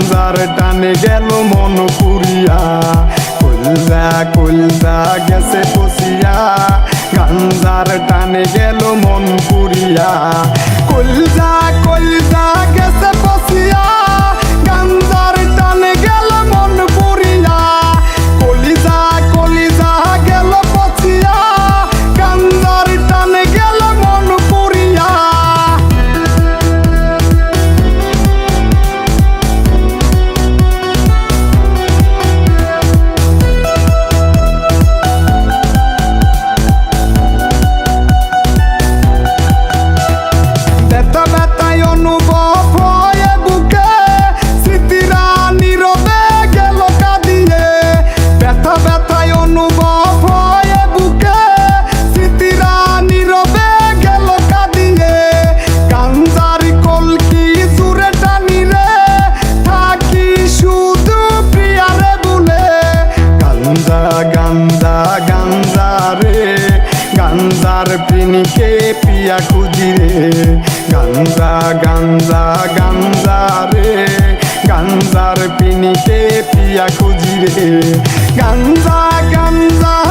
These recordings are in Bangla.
যার টানে গেল মন পুরিয়া। কলজা কলজা গেছে পচিয়া গাঞ্জার টানে গেল মন পুরিয়া। কলজা কলজা গেছে পচিয়া গাঞ্জা গাঞ্জা রে। গাঞ্জার পিনিতে পিয়া খুঁজি রে। গাঞ্জা গাঞ্জা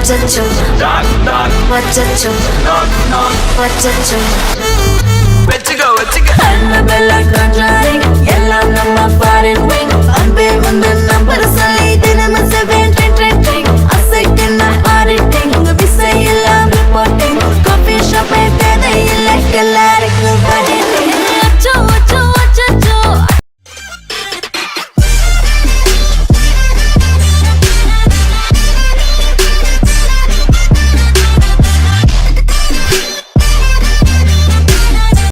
What's a joke? Knock, knock. What's a joke? Knock, knock. What's a joke? Where to go? Where to go? I'm a bella,